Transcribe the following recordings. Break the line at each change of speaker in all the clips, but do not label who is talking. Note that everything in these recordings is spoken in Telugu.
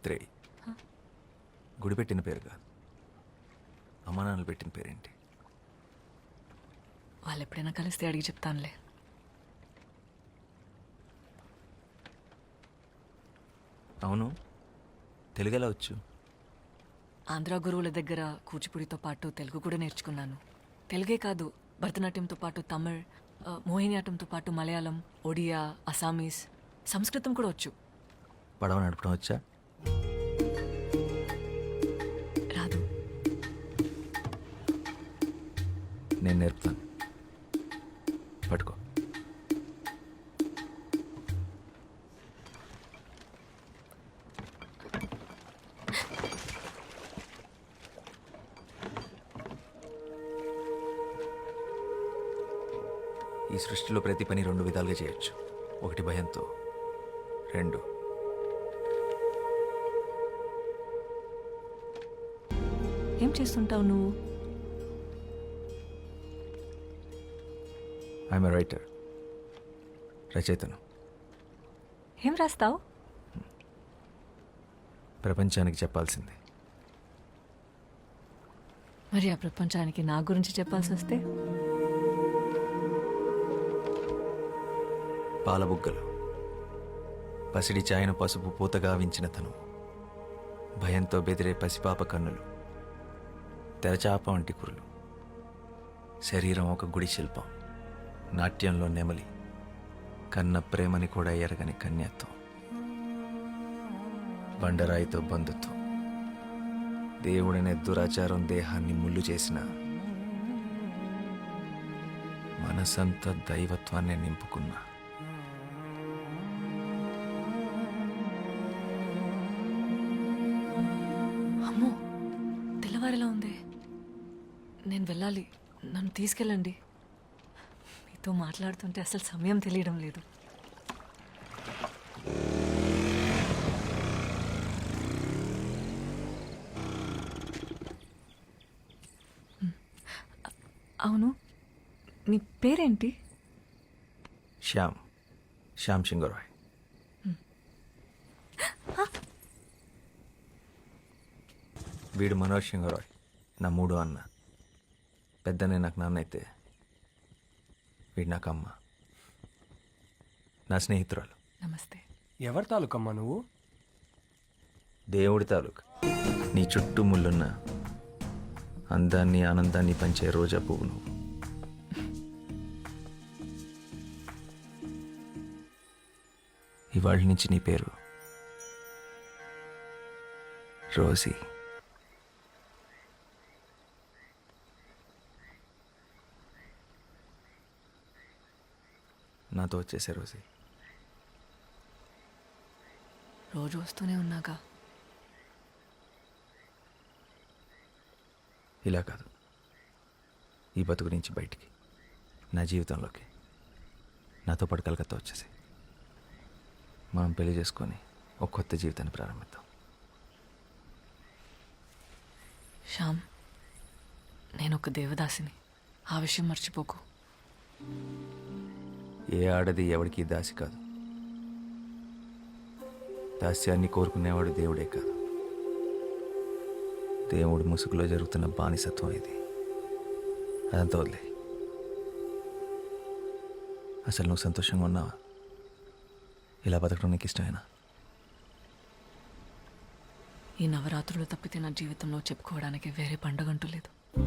మైత్రేయి గుడి పెట్టిన పేరు కాదు. అమ్మా నాన్నలు పెట్టిన పేరేంటి?
వాళ్ళు ఎప్పుడైనా కలిస్తే అడిగి చెప్తానులే.
అవును. తెలుగు ఎలా వచ్చు?
ఆంధ్ర గురువుల దగ్గర కూచిపూడితో పాటు తెలుగు కూడా నేర్చుకున్నాను. తెలుగే కాదు భరతనాట్యంతో పాటు తమిళ్ ఆ, మోహినియాటంతో పాటు మలయాళం ఒడియా అసామీస్ సంస్కృతం కూడా వచ్చు.
పడవ నడపడం వచ్చా?
రాదు.
నేను నేర్పుతాను. పట్టుకో. ఈ సృష్టిలో ప్రతి పని రెండు విధాలుగా చేయొచ్చు. ఒకటి భయంతో రెండు
ఏం చేస్తుంటావు నువ్వు?
ఐఎమ్ రైటర్ రచయితను.
ఏం రాస్తావు?
ప్రపంచానికి చెప్పాల్సింది.
మరి ఆ ప్రపంచానికి నా గురించి చెప్పాల్సి వస్తే?
పాలబుగ్గలు. పసిడి చాయన పసుపు పూతగా వించిన తను. భయంతో బెదిరే పసిపాప కన్నులు. తెరచాప వంటి కురులు. శరీరం ఒక గుడి శిల్పం. నాట్యంలో నెమలి. కన్న ప్రేమని కూడా ఎరగని కన్యత్వం. బండరాయితో బంధుత్వం. దేవుడనే దురాచారం దేహాన్ని ముళ్ళు చేసిన మనసంతా దైవత్వాన్ని నింపుకున్నా
నేను వెళ్ళాలి. నన్ను తీసుకెళ్ళండి. మీతో మాట్లాడుతుంటే అసలు సమయం తెలియడం లేదు. అవును. నీ పేరేంటి?
శ్యామ్. శ్యామ్ సింగరాయ్ వీడు మనోజ్ సింగరాయ్ నా మూడో అన్న. పెద్దనే నాకు నాన్న అయితే వీడు నాకు అమ్మ నా స్నేహితురాలు.
నమస్తే.
ఎవరి తాలూకమ్మా నువ్వు?
దేవుడి తాలూకు. నీ చుట్టూ ముళ్ళున్న అందాన్ని ఆనందాన్ని పంచే రోజా పువ్వు నువ్వు. ఇవాళ నుంచి నీ పేరు రోజీ నాతో వచ్చేసే రోజీ
రోజు వస్తూనే ఉన్నాగా.
ఇలా కాదు. ఈ బతుకు నుంచి బయటికి. నా జీవితంలోకి. నాతో పాటు కలకత్తా వచ్చేసి. మనం పెళ్ళి చేసుకొని ఒక కొత్త జీవితాన్ని ప్రారంభిద్దాం.
శ్యామ్ నేను ఒక దేవదాసిని. ఆ విషయం మర్చిపోకు.
ఏ ఆడది ఎవరికి దాసి కాదు. దాస్యాన్ని కోరుకునేవాడు దేవుడే కాదు. దేవుడు ముసుగులో జరుగుతున్న బానిసత్వం ఇది. అదంతా వదిలే. అసలు నువ్వు సంతోషంగా ఉన్నావా? ఇలా బతకడం నీకు ఇష్టమేనా?
ఈ నవరాత్రులు తప్పితే నా జీవితంలో చెప్పుకోవడానికి వేరే పండగంటూ లేదు.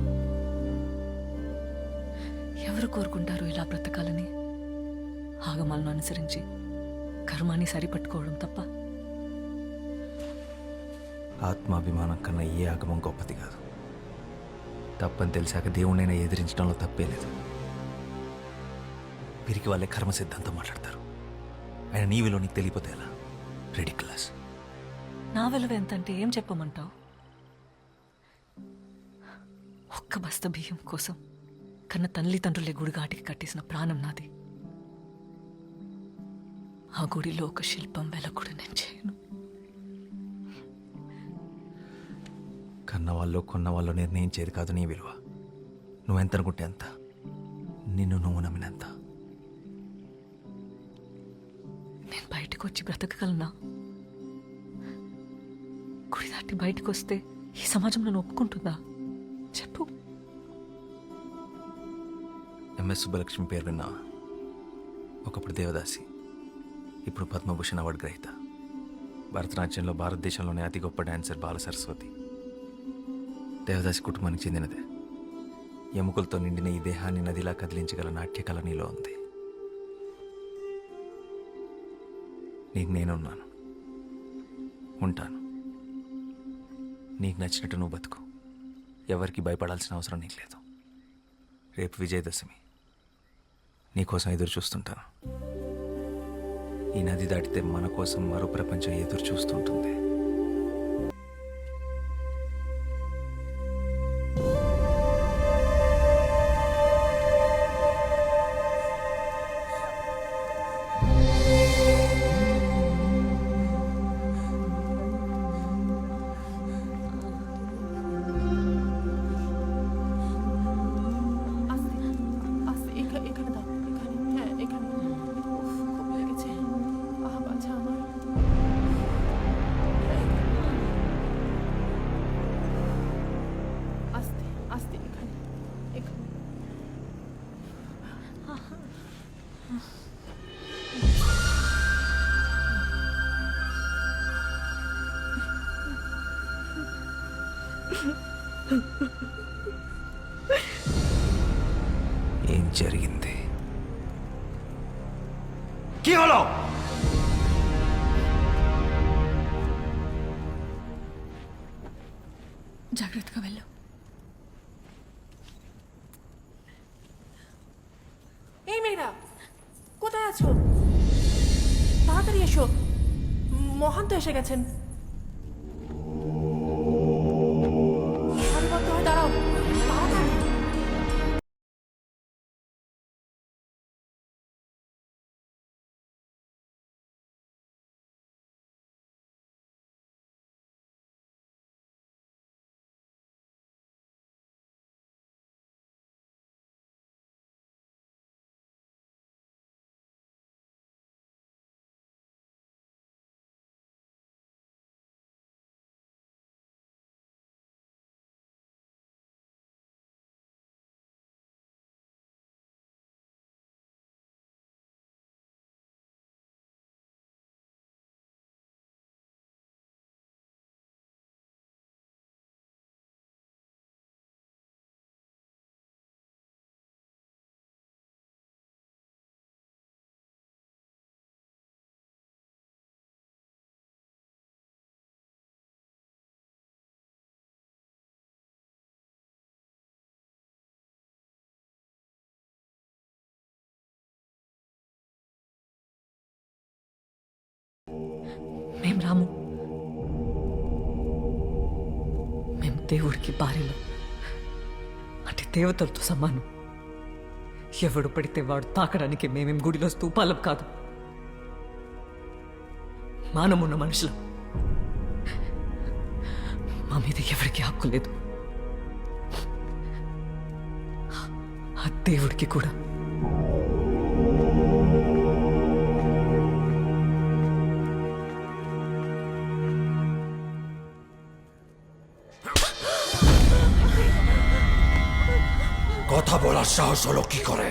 ఎవరు కోరుకుంటారు ఇలా బ్రతకాలని? ఆగమాలను అనుసరించి కర్మాన్ని సరిపట్టుకోవడం తప్ప.
ఆత్మాభిమానం కన్నా ఏ ఆగమం గొప్పది కాదు. తప్పని తెలిసాక దేవుణ్ణైనా ఎదిరించడంలో తప్పే లేదు. వీరికి వాళ్ళే కర్మ సిద్ధాంతం మాట్లాడతారు. ఆయన నీ విలువ నీకు తెలియపోతే ఎలా? రెడీ క్లాస్
నా విలువ ఎంతంటే ఏం చెప్పమంటావు? ఒక్క బస్త బియ్యం కోసం కన్న తల్లిదండ్రులే గుడిగాటికి కట్టేసిన ప్రాణం నాది. ఆ గుడిలో ఒక శిల్పం వెలకుడు నేను చేయను.
కన్న వాళ్ళు కొన్న వాళ్ళు నిర్ణయించేది కాదు నీ విలువ. నువ్వెంత అనుకుంటే ఎంత నిన్ను నువ్వు నమ్మినంత
నేను బయటకు వచ్చి బ్రతకగలనా? గుడి దాటి బయటకు వస్తే ఈ సమాజం నన్ను ఒప్పుకుంటుందా? చెప్పు.
ఎంఎస్ సుబ్బలక్ష్మి పేరు విన్నావా? ఒకప్పుడు దేవదాసి. ఇప్పుడు పద్మభూషణ్ అవార్డు గ్రహీత. భరతనాట్యంలో భారతదేశంలోనే అతి గొప్ప డాన్సర్ బాల సరస్వతి. దేవదాసి కుటుంబానికి చెందినదే. ఎముకలతో నిండిన ఈ దేహాన్ని నదిలా కదిలించగల నాట్యకళ నీలో ఉంది. నీకు నేనున్నాను. ఉంటాను. నీకు నచ్చినట్టు నువ్వు బతుకు. ఎవరికి భయపడాల్సిన అవసరం నీకు లేదు. రేపు విజయదశమి. నీకోసం ఎదురు చూస్తుంటాను. ఈ నది దాటితే మన కోసం మరో ప్రపంచం ఎదురు చూస్తుంటుంది ఏం జరిగింది কি হলো
జాగ్రత్తగా వెళ్ళు
আছো তাড়াতাড়ি এসো। মহান্ত এসে গেছেন।
దేవుడికి భార్యలు. అంటే దేవతలతో సమానం. ఎవడు పడితే వాడు తాకడానికి మేమేం గుడిలో స్తూపాలం కాదు. మానమున్న మనుషులం. మా మీద ఎవరికి హక్కు లేదు. ఆ దేవుడికి కూడా.
বলার সাহস হলো কি করে?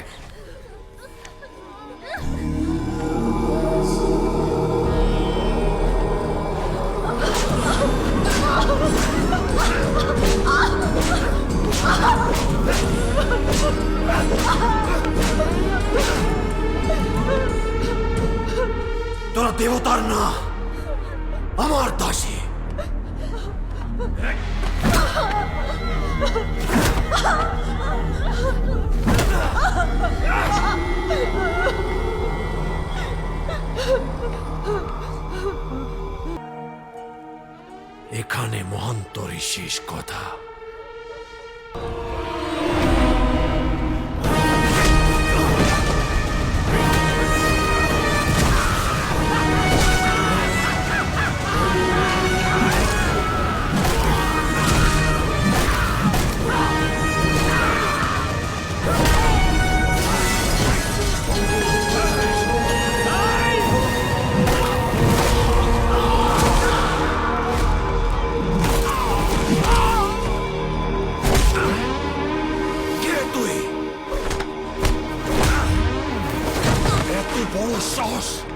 তোরা দেবতার না আমার দাসী।
bons sons.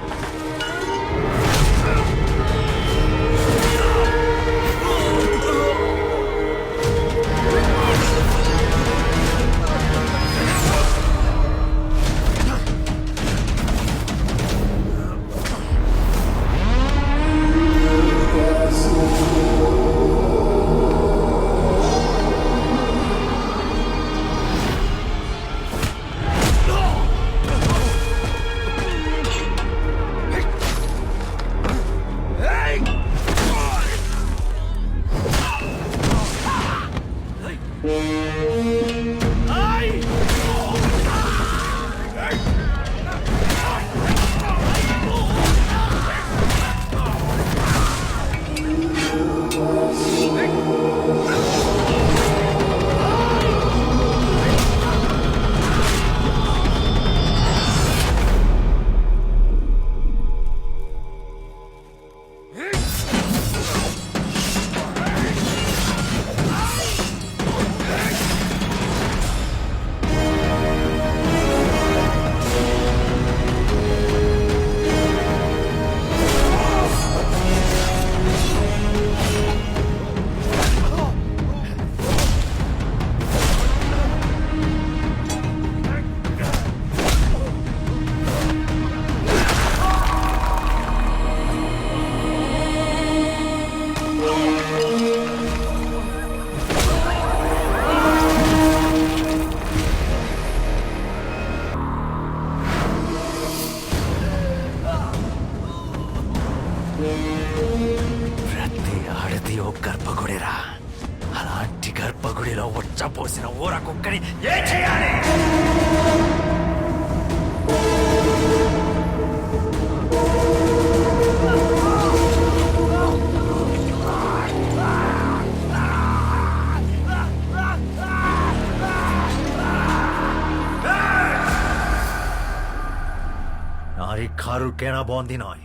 কেনা বন্দি নয়।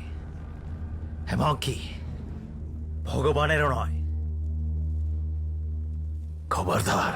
এমনকি ভগবানেরও নয়। খবরদার।